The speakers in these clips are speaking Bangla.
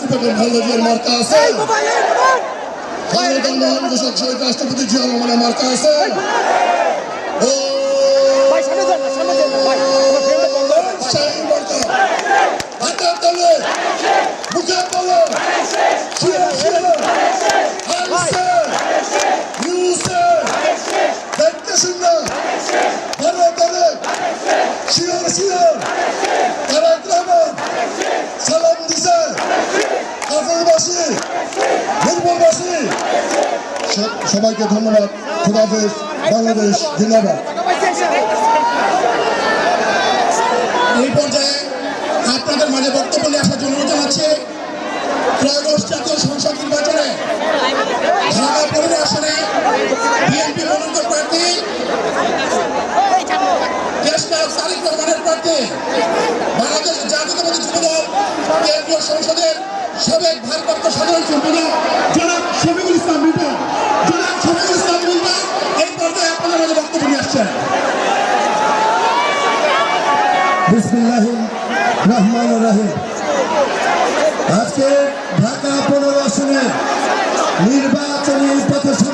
চট্টগ্রাম হলদিয়ার মার্কা আছে। রাষ্ট্রপতি জিয়া মার্কা আছে। মুখে বলো সিংহ ধরে ধরে শিওর শিওর। তারেক রহমান সালাম দিছে। কাপড়বাসী পূর্ববাসী সবাইকে ধন্যবাদ। খুদাফেজ বাংলাদেশ জিন্দাবাদ। এই পর্যায়ে আপনাদের মাঝে বক্তব্য নিয়ে আসার জন্য অনুরোধ জানাচ্ছে। ত্রয়োদশ জাতীয় সংসদ সারিক রহমানের প্রার্থী বাংলাদেশ জাতীয়তাবাদী যুবদল, কেন্দ্রীয় সংসদের সাবেক ভারপ্রাপ্ত সাধারণ সম্পাদক জনাব শফিকুল ইসলাম মিল্টন জনাব শফিকুল ইসলাম মিল্টন এই পর্যায়ে আপনাদের মাঝে বক্তব্য নিয়ে নির্বাচনী পথসভা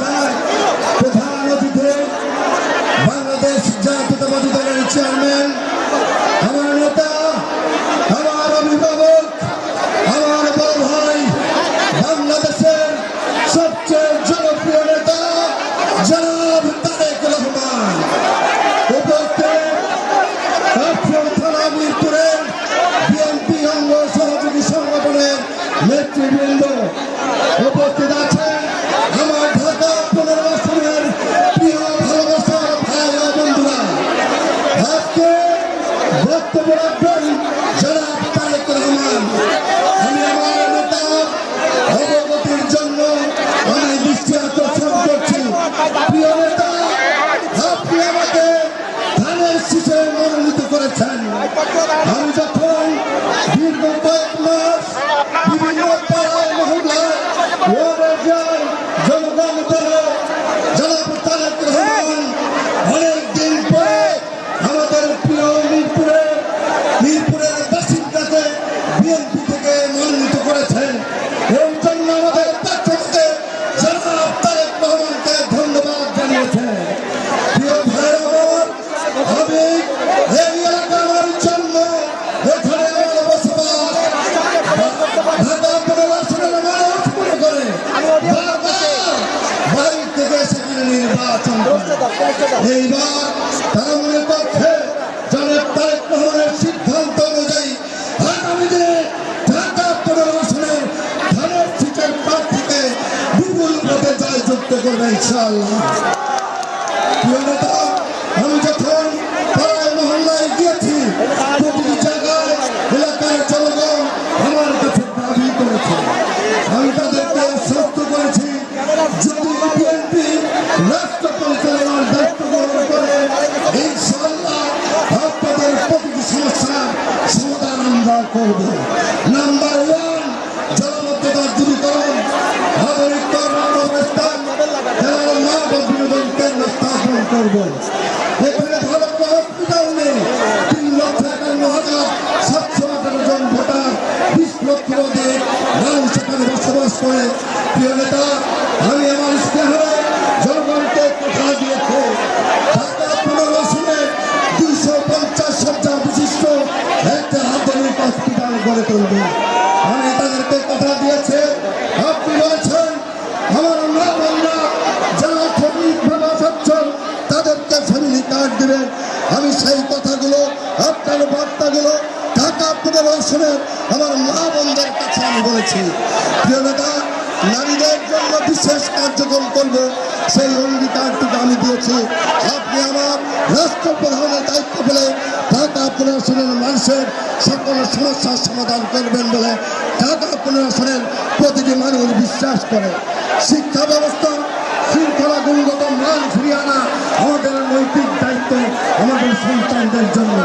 এইবার তারা মনে করছে জনাব তারেক রহমানের সিদ্ধান্ত অনুযায়ী আগামী দিনে ঢাকা পনেরো আসনে ধানের সিটের প্রার্থীকে বিপুল ভোটে জয়যুক্ত ইনশাআল্লাহ। সঙ্গে সেই অঙ্গীকারটি আমি দিয়েছি। আপনি আমার রাষ্ট্রপ্রধানের দায়িত্ব পেলে ঢাকা পুনর্শনের মানুষের সকল সমস্যার সমাধান করবেন বলে ঢাকা পুনর্শনের প্রতিটি মানুষ বিশ্বাস করে। শিক্ষা ব্যবস্থা, শৃঙ্খলা গুণগত মান ফিরিয়ে আনা আমাদের নৈতিক দায়িত্ব আমাদের সন্তানদের জন্য।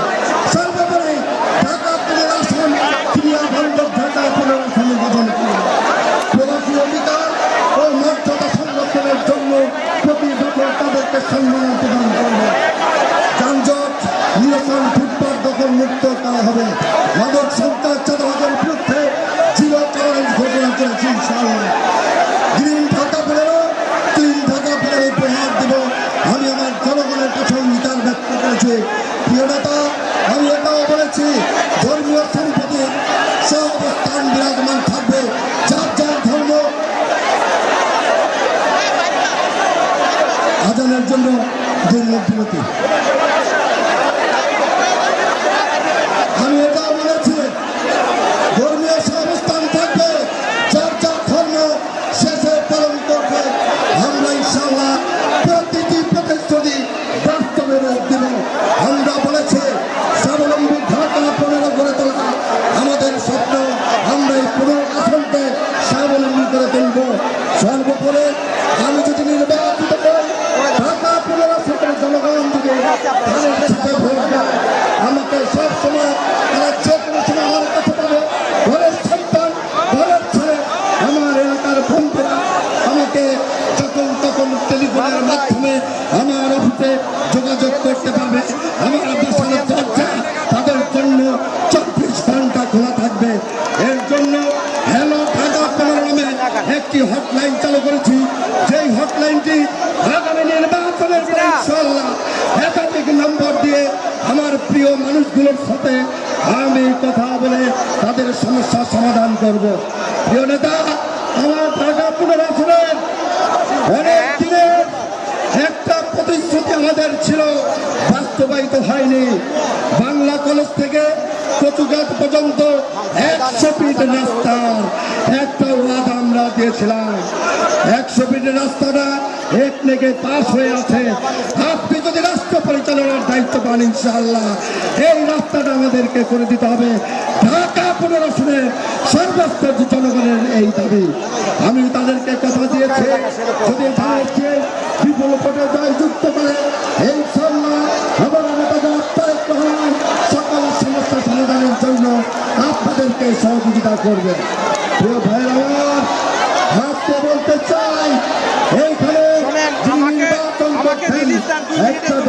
নির্বাচনের পরে ইনশাল্লাহ একাধিক নম্বর দিয়ে আমার প্রিয় মানুষগুলোর সাথে আমি কথা বলে তাদের সমস্যার সমাধান করব। প্রিয় নেতা আমার ঢাকা পুনরাসনের অনেক দিনের একটা প্রতিশ্রুতি আমাদের ছিল বাস্তবায়িত হয়নি। বাংলা কলেজ থেকে কচুঘাট পর্যন্ত একশো ফিট রাস্তার একটা ওয়াদ আমরা দিয়েছিলাম। একশো ফিট রাস্তাটা এক লেগে পাস হয়ে আছে। আপনি যদি রাস্তা পরিচালনার দায়িত্ব পান, ইনশাআল্লাহ। এই রাস্তাটা আমাদেরকে করে দিতে হবে। ঢাকা পুনরসনের সর্বস্তর জনগণের এই দাবি। আমি তাদেরকে কথা দিয়েছি, যদি ভারতকে বিপুল ভোটে জয়যুক্ত করে, এই ইনশাআল্লাহ আমার আত্মায় সকল সমস্যা সমাধানের জন্য আপনাদেরকে সহযোগিতা করবে প্রিয় ভাইয়ের আমার আজকে বলতে চাই এইখানে শোনেন, যিনি আমাকে- নির্বাচন আমাকে করছেন, release দেন, দুই মিনিটের একটা মধ্যে দলের পরে হাত পা প্রধান, ভাঙবো, আমাকে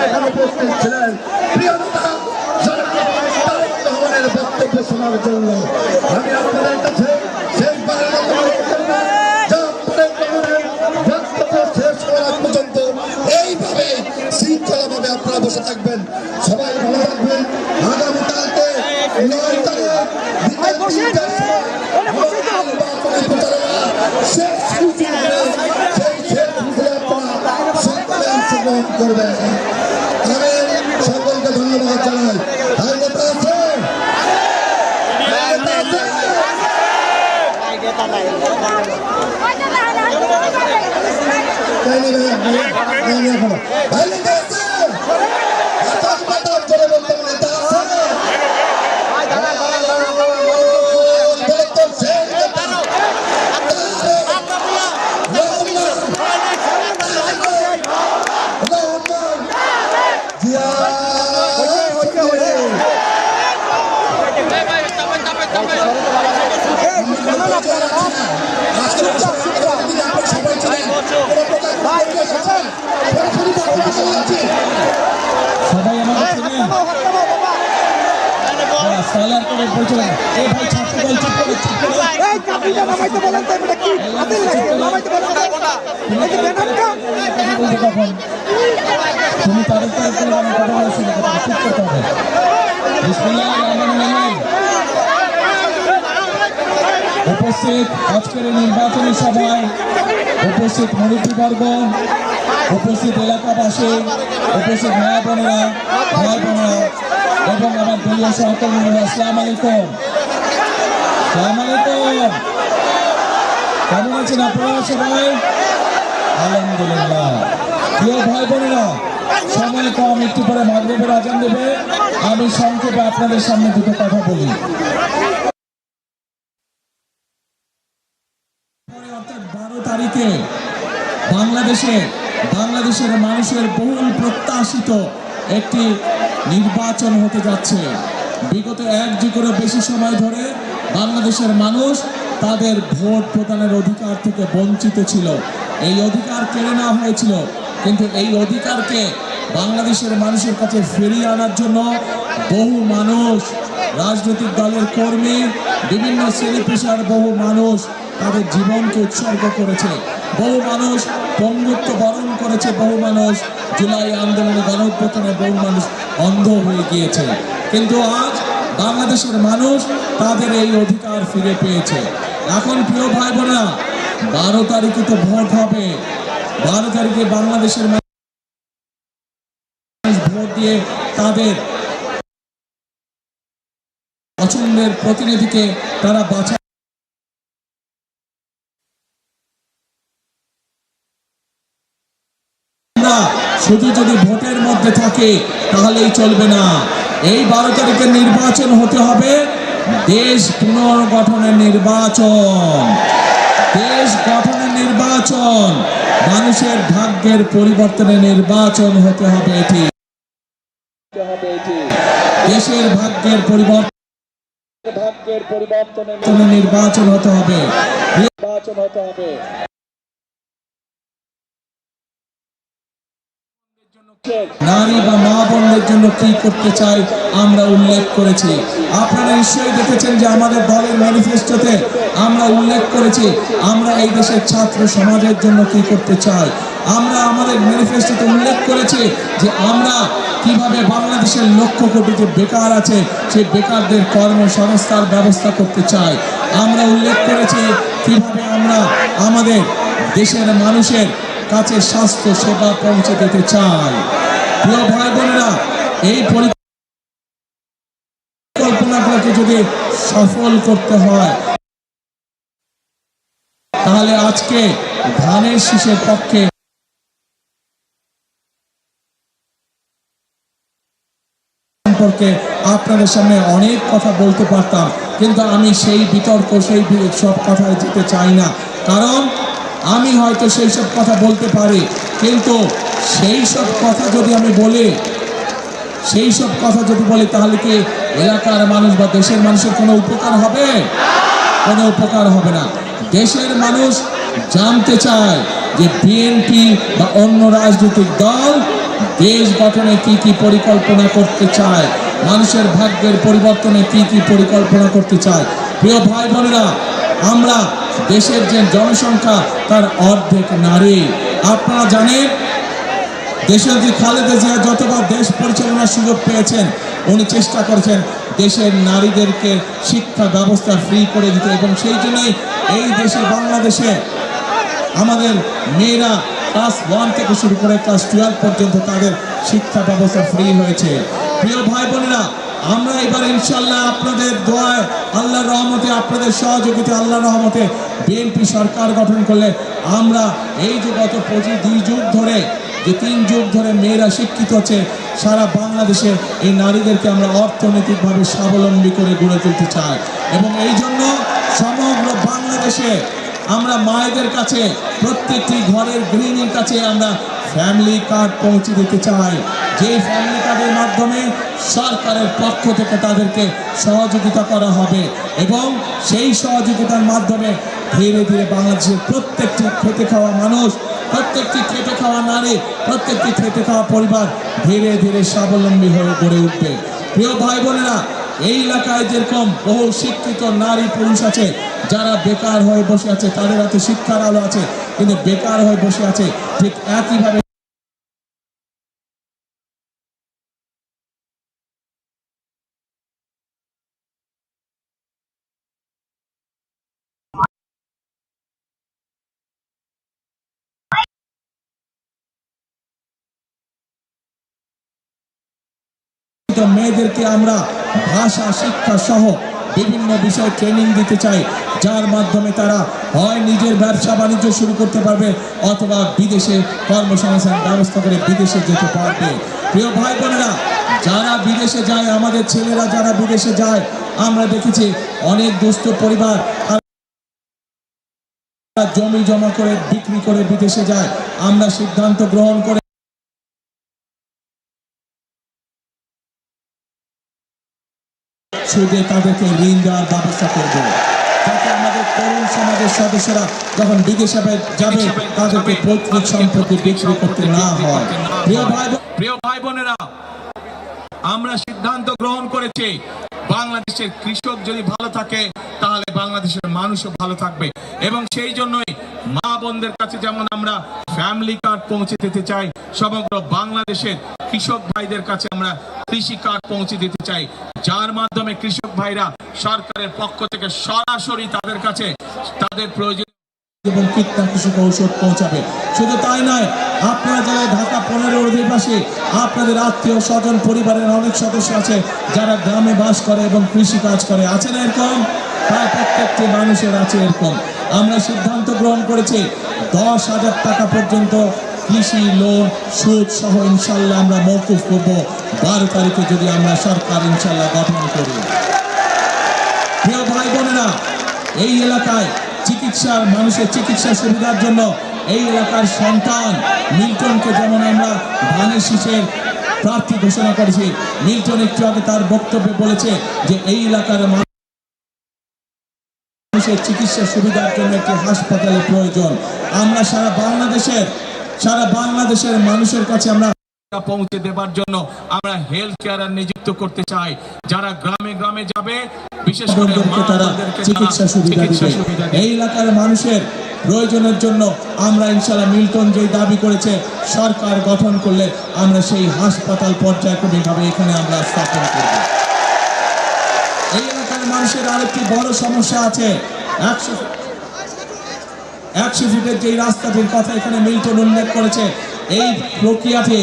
এখানে উপস্থিত ছিলেন প্রিয় নেতা জনাব বক্তব্য শোনার জন্য আমি আপনাদের কাছে শৃঙ্খলাভাবে আপনারা বসে থাকবেন সবাই ভালো থাকবেন আগামীকালকে নয় তারিখ বিকেল তিনটার সময় শেষ করবেন আমি সকলকে ধন্যবাদ জানাই আর আছে আর আছে? সবাই আমাকে চেনেন সালার করে বলছিলেন এ ভাই ছাত্র দল চুপ করে চুপ করে এই কাপিটা নামাইতে বলেন তো এটা কি হাতের লাগে? নামাইতে বলেন তো। এই যে ব্যানারটা কথা বলতে তখন তুমি তাদের তাদের আমার কথা বলছি না কথা চুপ করতে হবে। বিসমিল্লাহির রহমানির রহিম। উপস্থিত আজকের নির্বাচনী সভায় উপস্থিত মুরব্বীবর্গ উপস্থিত এলাকাবাসী, উপস্থিত মা বোনেরা ভাই বোনেরা এবং আমার দলীয় সহকর্মীরা আসসালাম আলাইকুম। আসসালাম আলাইকুম। কেমন আছেন আপনারা সবাই? আলহামদুলিল্লাহ। প্রিয় ভাই বোনেরা সময় কম, একটু পরে মাগরিবের আজান দেবে। আমি সংক্ষেপে আপনাদের সামনে দুটো কথা বলি। বারো তারিখে বাংলাদেশে বাংলাদেশের মানুষের বহুল প্রত্যাশিত একটি নির্বাচন হতে যাচ্ছে। বিগত এক যুগেরও বেশি সময় ধরে বাংলাদেশের মানুষ তাদের ভোট প্রদানের অধিকার থেকে বঞ্চিত ছিল। এই অধিকার কেড়ে নেওয়া হয়েছিল। কিন্তু এই অধিকারকে বাংলাদেশের মানুষের কাছে ফিরিয়ে আনার জন্য বহু মানুষ, রাজনৈতিক দলের কর্মী, বিভিন্ন শ্রেণি পেশার বহু মানুষ তাদের জীবনকে উৎসর্গ করেছে। বহু মানুষ পঙ্গুত্ব বরণ করেছে, বহু মানুষ জুলাই আন্দোলনে গণঅভ্যুত্থানে বহু মানুষ অন্ধ হয়ে গিয়েছে। কিন্তু আজ বাংলাদেশের মানুষ তাদের এই অধিকার ফিরে পেয়েছে। এখন প্রিয় ভাই বোনেরা বারো তারিখে তো ভোট হবে। বারো তারিখে বাংলাদেশের ভোট দিয়ে তাদের পছন্দের প্রতিনিধিকে তারা বাছা আমরা শুধু যদি ভোটের মধ্যে থাকে, তাহলেই চলবে না। এই বারো তারিখে নির্বাচন হতে হবে। দেশ পুনর্গঠনের নির্বাচন। দেশ গঠনের নির্বাচন। মানুষের ভাগ্যের পরিবর্তনের নির্বাচন হতে হবে এটি। দেশের ভাগ্যের পরিবর্তন ভাগ্যের পরিবর্তনের নির্বাচন হতে হবে। নির্বাচন হতে হবে। নারী বা মা বোনদের জন্য কি করতে চাই আমরা উল্লেখ করেছি। আপনারা নিশ্চয়ই দেখেছেন যে আমাদের দলের ম্যানিফেস্টোতে আমরা উল্লেখ করেছি আমরা এই দেশের ছাত্র সমাজের জন্য কি করতে চাই। আমরা আমাদের ম্যানিফেস্টোতে উল্লেখ করেছি যে আমরা কীভাবে বাংলাদেশের লক্ষ কোটি যে বেকার আছে, সেই বেকারদের কর্মসংস্থার ব্যবস্থা করতে চাই। আমরা উল্লেখ করেছি কীভাবে আমরা আমাদের দেশের মানুষের কাছে স্বাস্থ্য সেবা পৌঁছে দিতে চাই। প্রিয় ভাই বোনেরা, এই পরিকল্পনাগুলোকে যদি সফল করতে হয়, তাহলে আজকে ধানের শীষের পক্ষে সম্পর্কে আপনাদের সামনে অনেক কথা বলতে পারতাম, কিন্তু আমি সেই বিতর্ক, সেই সব কথায় যেতে চাই না। কারণ আমি হয়তো সেই সব কথা বলতে পারি, কিন্তু সেই সব কথা যদি আমি বলি, সেই সব কথা যদি বলি, তাহলে কি এলাকার মানুষ বা দেশের মানুষের কোনো উপকার হবে? কোনো উপকার হবে না। দেশের মানুষ জানতে চায় যে বিএনপি বা অন্য রাজনৈতিক দল দেশ গঠনে কি কি পরিকল্পনা করতে চায়, মানুষের ভাগ্যের পরিবর্তনে কি কি পরিকল্পনা করতে চায়। প্রিয় ভাই বোনেরা, আমরা দেশের যে জনসংখ্যা, তার অর্ধেক নারী। আপনারা জানেন, দেশের যে খালেদা জিয়া যতবার দেশ পরিচালনার সুযোগ পেয়েছেন, উনি চেষ্টা করেছেন দেশের নারীদেরকে শিক্ষা ব্যবস্থা ফ্রি করে দিতে। এবং সেই জন্যই এই দেশে বাংলাদেশে আমাদের মেয়েরা ক্লাস ওয়ান থেকে শুরু করে ক্লাস টুয়েলভ পর্যন্ত তাদের শিক্ষা ব্যবস্থা ফ্রি হয়েছে। প্রিয় ভাই বোনেরা আমরা এবার ইনশাল্লাহ আপনাদের দোয়ায়, আল্লাহর রহমতে, আপনাদের সহযোগিতা আল্লাহর রহমতে বিএনপি সরকার গঠন করলে আমরা এই যে গত পঁচিশ দুই যুগ ধরে, যে তিন যুগ ধরে মেয়েরা শিক্ষিত হচ্ছে, সারা বাংলাদেশে এই নারীদেরকে আমরা অর্থনৈতিকভাবে স্বাবলম্বী করে গড়ে তুলতে চাই। এবং এই জন্য সমগ্র বাংলাদেশে আমরা মায়েদের কাছে, প্রত্যেকটি ঘরের গৃহিণীর কাছে আমরা ফ্যামিলি কার্ড পৌঁছে দিতে চাই যে ফ্যামিলি কার্ডের মাধ্যমে সরকারের পক্ষ থেকে তাদেরকে সহযোগিতা করা হবে এবং সেই সহযোগিতার মাধ্যমে ধীরে ধীরে বাংলাদেশের প্রত্যেকটি খেতে খাওয়া মানুষ, প্রত্যেকটি খেটে খাওয়া নারী, প্রত্যেকটি খেটে খাওয়া পরিবার ধীরে ধীরে স্বাবলম্বী হয়ে গড়ে উঠবে। প্রিয় ভাই বোনেরা এই এলাকায় যেরকম বহু শিক্ষিত নারী পুরুষ আছে, যারা বেকার হয়ে বসে আছে, তাদের হাতে শিক্ষার আলো আছে, কিন্তু বেকার হয়ে বসে আছে, ঠিক একইভাবে শিক্ষিত মেয়েদেরকে আমরা ভাষা, শিক্ষা সহ বিভিন্ন বিষয়ে ট্রেনিং দিতে চাই, যার মাধ্যমে তারা হয় নিজের ব্যবসা বাণিজ্য শুরু করতে পারবে অথবা বিদেশে কর্মসংস্থান ব্যবস্থা করে বিদেশে যেতে পারবে। প্রিয় ভাই বোনেরা, যারা বিদেশে যায়, আমাদের ছেলেরা যারা বিদেশে যায়, আমরা দেখেছি অনেক দুস্থ পরিবার জমি জমা করে, বিক্রি করে বিদেশে যায়। আমরা সিদ্ধান্ত গ্রহণ করে সুদে তাদেরকে ঋণ দেওয়ার ব্যবস্থা করব। আমাদের তরুণ সমাজের সদস্যরা যখন যাবে, তাদেরকে পৈতৃক বিক্রি করতে না হয়। প্রিয় ভাই প্রিয় ভাই বোনেরা, আমরা সিদ্ধান্ত গ্রহণ করেছি, বাংলাদেশের কৃষক যদি ভালো থাকে, তাহলে বাংলাদেশের মানুষও ভালো থাকবে। এবং সেই জন্যই মা বোনদের কাছে যেমন আমরা ফ্যামিলি কার্ড পৌঁছে দিতে চাই, সমগ্র বাংলাদেশের কৃষক ভাইদের কাছে আমরা কৃষি কার্ড পৌঁছে দিতে চাই। যার মাধ্যমে কৃষক ভাইরা সরকারের পক্ষ থেকে সরাসরি তাদের কাছে তাদের প্রয়োজন এবং কীটনাশক ঔষধ পৌঁছাবে। শুধু তাই নয়, আপনারা যারা ঢাকা পনেরো অধিবাসী, আপনাদের আত্মীয়, স্বজন, পরিবারের অনেক সদস্য আছে যারা গ্রামে বাস করে এবং কৃষি কাজ করে। আছে না এরকম? প্রায় প্রত্যেকটি মানুষের আছে এরকম। আমরা সিদ্ধান্ত গ্রহণ করেছি, দশ হাজার টাকা পর্যন্ত কৃষি লোন, সুদ সহ ইনশাল্লাহ আমরা মৌকুফ করব। বারো তারিখে যদি আমরা সরকার ইনশাল্লাহ গঠন করি। প্রিয় ভাই বোনেরা, এই এলাকায় চিকিৎসার, মানুষের চিকিৎসা সুবিধার জন্য এই এলাকার সন্তান মিল্টনকে যেমন আমরা ধানের শীষের প্রার্থী ঘোষণা করেছি, মিল্টন একটু আগে তার বক্তব্যে বলেছে যে এই এলাকার মানুষের চিকিৎসা সুবিধার জন্য একটি হাসপাতালের প্রয়োজন। আমরা সারা বাংলাদেশের সারা বাংলাদেশের মানুষের কাছে আমরা পৌঁছে দেবার জন্য আমরা হেলথ কেয়ার নিযুক্ত করতে চাই। যারা গ্রামে গ্রামে যাবে বিশেষ করে তারা চিকিৎসা সুবিধা। এই এলাকার মানুষের প্রয়োজনের জন্য আমরা ইনশাল্লাহ মিল্টন যে দাবি করেছে সরকার গঠন করলে আমরা সেই হাসপাতাল পর্যায়ক্রমিকভাবে এখানে আমরা স্থাপন করব। এই এলাকার মানুষের আরেকটি বড় সমস্যা আছে। একশো একশো ফিটের যেই রাস্তাটির কথা এখানে মিল্টন উল্লেখ করেছে, এই প্রক্রিয়াটি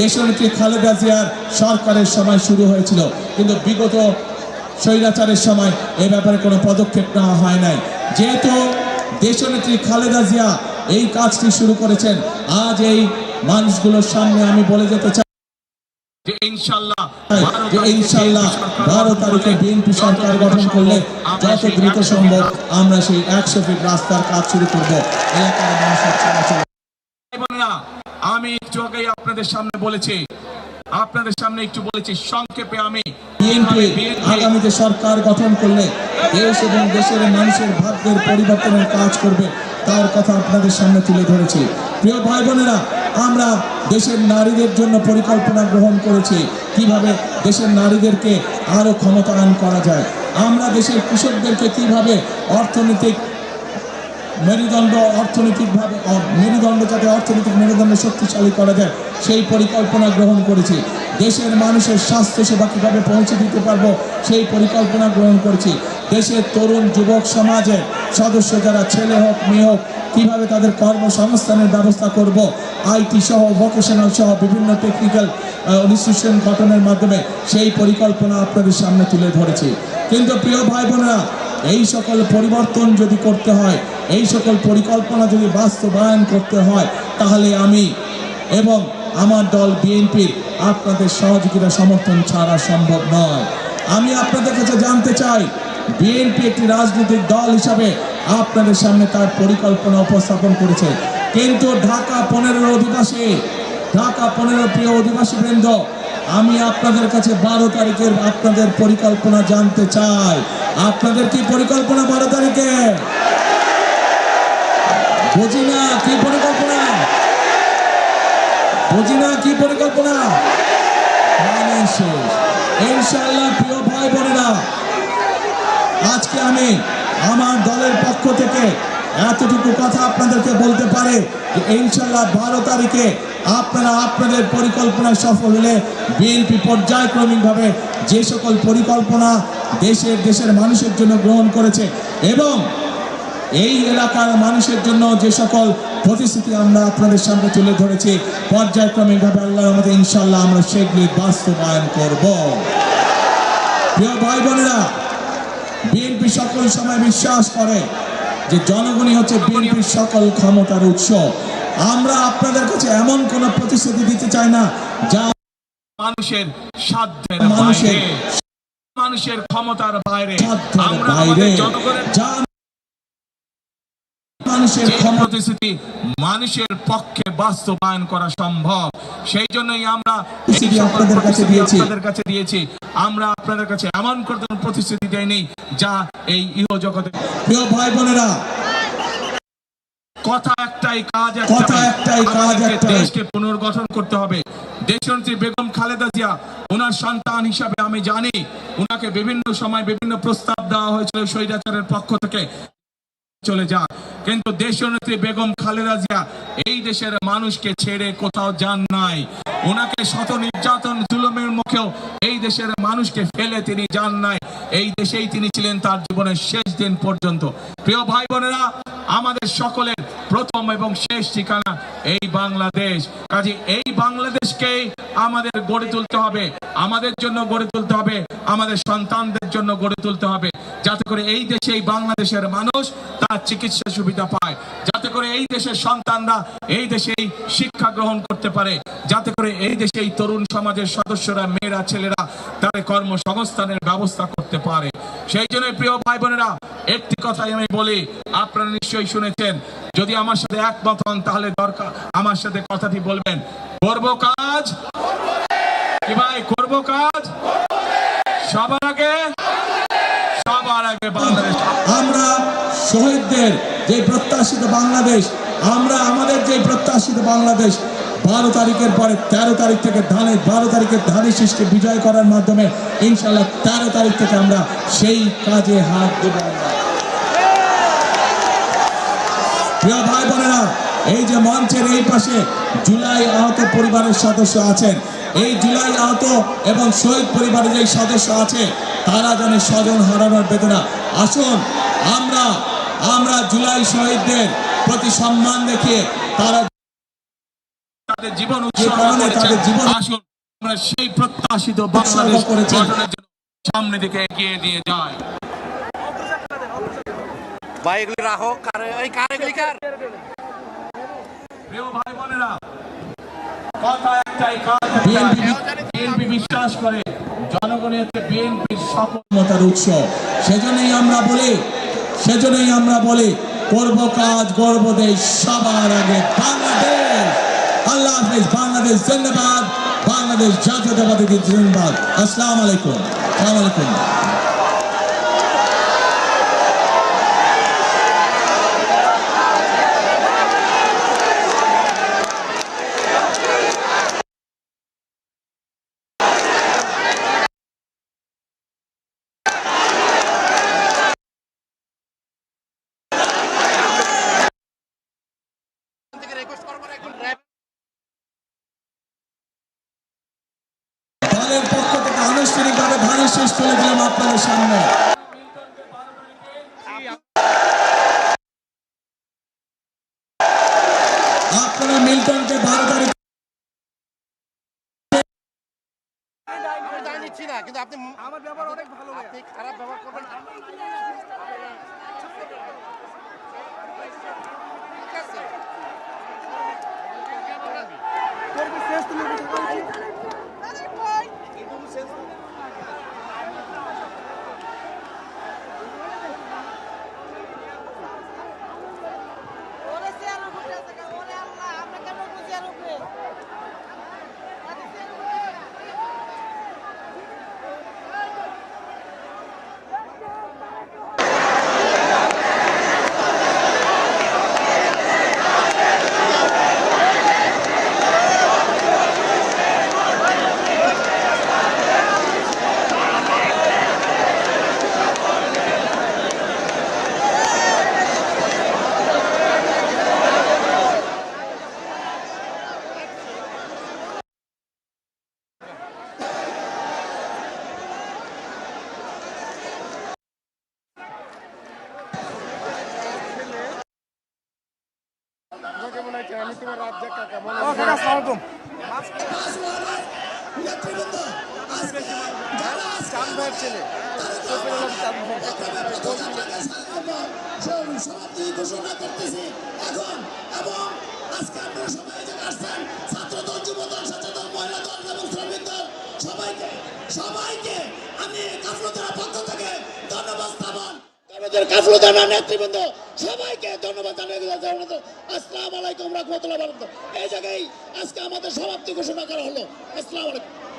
দেশনেত্রী খালেদা জিয়ার সরকারের সময় শুরু হয়েছিল। কিন্তু বিগত স্বৈরাচারের সময় এ ব্যাপারে কোনো পদক্ষেপ নেওয়া হয় নাই। যেহেতু দেশনেত্রী খালেদা জিয়া এই কাজটি শুরু করেছেন, আজ এই মানুষগুলোর সামনে আমি বলে যেতে চাই যে ইনশাল্লাহ যে ইনশাল্লাহ বারো তারিখে বিএনপি সরকার গঠন করলে যত দ্রুত সম্ভব আমরা সেই একশো ফিট রাস্তার কাজ শুরু করব। এলাকার মানুষের চলাচল আমি একটু আগেই আপনাদের সামনে বলেছি। আপনাদের সামনে একটু বলেছি সংক্ষেপে আমি বিএনপি আগামীতে সরকার গঠন করলে দেশ এবং দেশের মানুষের ভাগ্যের পরিবর্তনের কাজ করবে তার কথা আপনাদের সামনে তুলে ধরেছি। প্রিয় ভাই বোনেরা আমরা দেশের নারীদের জন্য পরিকল্পনা গ্রহণ করেছি। কীভাবে দেশের নারীদেরকে আরও ক্ষমতায়ন করা যায়? আমরা দেশের কৃষকদেরকে কীভাবে অর্থনৈতিক মেরুদণ্ড, অর্থনৈতিকভাবে মেরুদণ্ড যাতে অর্থনৈতিক মেরুদণ্ড শক্তিশালী করা যায়, সেই পরিকল্পনা গ্রহণ করেছি। দেশের মানুষের স্বাস্থ্যসেবা কীভাবে পৌঁছে দিতে পারব, সেই পরিকল্পনা গ্রহণ করেছি। দেশের তরুণ যুবক সমাজের সদস্য যারা ছেলে হোক, মেয়ে হোক, কীভাবে তাদের কর্মসংস্থানের ব্যবস্থা করব আইটি সহ ভোকেশনাল সহ বিভিন্ন টেকনিক্যাল ইনস্টিটিউশন গঠনের মাধ্যমে সেই পরিকল্পনা আপনাদের সামনে তুলে ধরেছি। কিন্তু প্রিয় ভাই বোনেরা এই সকল পরিবর্তন যদি করতে হয়, এই সকল পরিকল্পনা যদি বাস্তবায়ন করতে হয়, তাহলে আমি এবং আমার দল বিএনপির আপনাদের সহযোগিতা সমর্থন ছাড়া সম্ভব নয়। আমি আপনাদের কাছে জানতে চাই বিএনপি একটি রাজনৈতিক দল হিসাবে আপনাদের সামনে তার পরিকল্পনা উপস্থাপন করেছে। কিন্তু ঢাকা পনেরোর অধিবাসী, ঢাকা পনেরো প্রিয় অধিবাসী বৃন্দ, আমি আপনাদের কাছে বারো তারিখের আপনাদের পরিকল্পনা জানতে চাই। আপনাদের কি পরিকল্পনা বারো তারিখে? বুঝি না কি পরিকল্পনা? বুঝি না কি পরিকল্পনা? ইনশাল্লাহ শেষ। ইনশাআল্লাহ প্রিয় ভাই বোনেরা আজকে আমি আমার দলের পক্ষ থেকে এতটুকু কথা আপনাদেরকে বলতে পারে যে ইনশাল্লাহ বারো তারিখে আপনারা আপনাদের পরিকল্পনা সফল হলে বিএনপি পর্যায়ক্রমিকভাবে যে সকল পরিকল্পনা দেশের দেশের মানুষের জন্য গ্রহণ করেছে এবং এই এলাকার মানুষের জন্য যে সকল প্রতিশ্রুতি আমরা আপনাদের সামনে তুলে ধরেছি, পর্যায়ক্রমিকভাবে আল্লাহ আমাদের ইনশাল্লাহ আমরা সেগুলি বাস্তবায়ন করব। প্রিয় ভাই বোনেরা বিএনপি সকল সময় বিশ্বাস করে যে জনগণই হচ্ছে বিএনপির সকল ক্ষমতার উৎস। আমরা আপনাদের কাছে এমন কোন প্রতিশ্রুতি দিতে চাই না যা মানুষের সাধ্যের মানুষের বাইরে। মানুষের ক্ষমতার বাইরে। আমরা বাইরে। আমাদের জনগণের যা মানুষের প্রতিশ্রুতি মানুষের পক্ষে বাস্তবায়ন করা সম্ভব সেই জন্যই আমরা আপনাদের কাছে দিয়েছি। আমরা আপনাদের কাছে এমন করতে প্রতিশ্রুতি দেয় নেই যা এই ইহ জগতে প্রিয় ভাই বোনেরা কথা একটাই কাজ কথা একটাই, কাজ দেশকে পুনর্গঠন করতে হবে। দেশনেত্রী বেগম খালেদা জিয়া ওনার সন্তান হিসাবে আমি জানি ওনাকে বিভিন্ন সময় বিভিন্ন প্রস্তাব দেওয়া হয়েছিল স্বৈরাচারের পক্ষ থেকে। চলে যান কিন্তু দেশনেত্রী বেগম খালেদা জিয়া এই দেশের মানুষকে ছেড়ে কোথাও যান নাই। ওনাকে শত নির্যাতন, জুলুমের মুখেও এই দেশের মানুষকে ফেলে তিনি যান নাই। এই দেশেই তিনি ছিলেন তার জীবনের শেষ দিন পর্যন্ত। প্রিয় ভাই বোনেরা আমাদের সকলের প্রথম এবং শেষ ঠিকানা এই বাংলাদেশ। কাজে এই বাংলাদেশকে আমাদের গড়ে তুলতে হবে। আমাদের জন্য গড়ে তুলতে হবে। আমাদের সন্তানদের জন্য গড়ে তুলতে হবে। যাতে করে এই দেশে এই বাংলাদেশের মানুষ তার চিকিৎসা সুবিধা পায়। যাতে করে এই দেশের সন্তানরা এই দেশেই শিক্ষা গ্রহণ করতে পারে। যাতে করে এই দেশে এই তরুণ সমাজের সদস্যরা, মেয়েরা, ছেলেরা তাদের কর্মসংস্থানের ব্যবস্থা করতে পারে। সেই জন্য প্রিয় ভাই বোনেরা একটি কথাই আমি বলি, আপনারা নিশ্চয়ই শুনেছেন, যদি আমার সাথে একমত হন, তাহলে দরকার, আমার সাথে কথাটি বলবেন, করব কাজ? কি ভাই, করব কাজ? সবার আগে? সবার আগে বাংলাদেশ। শহীদদের যে প্রত্যাশিত বাংলাদেশ, আমরা আমাদের যে প্রত্যাশিত বাংলাদেশ, বারো তারিখের পরে তেরো তারিখ থেকে ধানের বারো তারিখের ধানের শীষকে বিজয় করার মাধ্যমে ইনশাল্লাহ তেরো তারিখ থেকে আমরা সেই কাজে হাত দেব। প্রিয় ভাই বোনেরা, এই যে মঞ্চের এই পাশে জুলাই আহত পরিবারের সদস্য আছেন এই জুলাই আহত এবং শহীদ পরিবারের যে সদস্য আছে, তারা জানে স্বজন হারানোর বেদনা আসুন, আমরা আমরা জুলাই শহীদদের প্রতি সম্মান দেখিয়ে তারা তাদের জীবন যে উৎসর্গ কারণে করেছেন। তাদের জীবন আসুন আমরা সেই প্রত্যাশিত বাংলাদেশ গঠনের জন্য সামনে দিকে এগিয়ে দিয়ে যায়। ভাই রাখো। এই কার কার? প্রিয় ভাই বোনেরা কথা একটাই কাজ বিএনপি বিএনপি বিশ্বাস করে জনগণের বিএনপির সকল মতার উৎস। সেজন্যই আমরা বলি সেজন্যই আমরা বলি, করব কাজ, গর্ব দেশ সবার আগে। বাংলাদেশ! আল্লাহ হাফিজ, বাংলাদেশ জিন্দাবাদ, বাংলাদেশ জাতীয়তাবাদী জিন্দাবাদ। আসসালামু আলাইকুম। আসসালামু আলাইকুম থেকে রিকোয়েস্ট করব না একটু rap দলের পক্ষ থেকে আনুষ্ঠানিকভাবে ধানের শেষ তুলে দিলাম আপনাদের সামনে আপনারা মিল্টনকে বারো তারিখ কিন্তু আপনি আমার ব্যবহার অনেক ভালো আপনি খারাপ ব্যবহার করবেন। ঠিক আছে ওরে চেয়ারের উপরে আছে কেন? ওরে আল্লাহ, আমরা কেন উঠবো চেয়ারের উপরে? আরে চেয়ারের উপরে। সমাপ্তি ঘোষণা করতেছি এখন এবং আজকে আপনারা সবাই যে আসছেন ছাত্র দল যুব দল সচেতন মহিলা দল এবং শ্রমিক দল সবাইকে সবাইকে আমি কাফলতার পক্ষ থেকে ধন্যবাদ স্থাপন আমাদের নেতৃবৃন্দ সবাইকে ধন্যবাদ জানাই জানাতে আসসালামু আলাইকুম রহমতুল্লাহ এই জায়গায় আজকে আমাদের সমাপ্তি ঘোষণা করা হলো। আসসালামু আলাইকুম।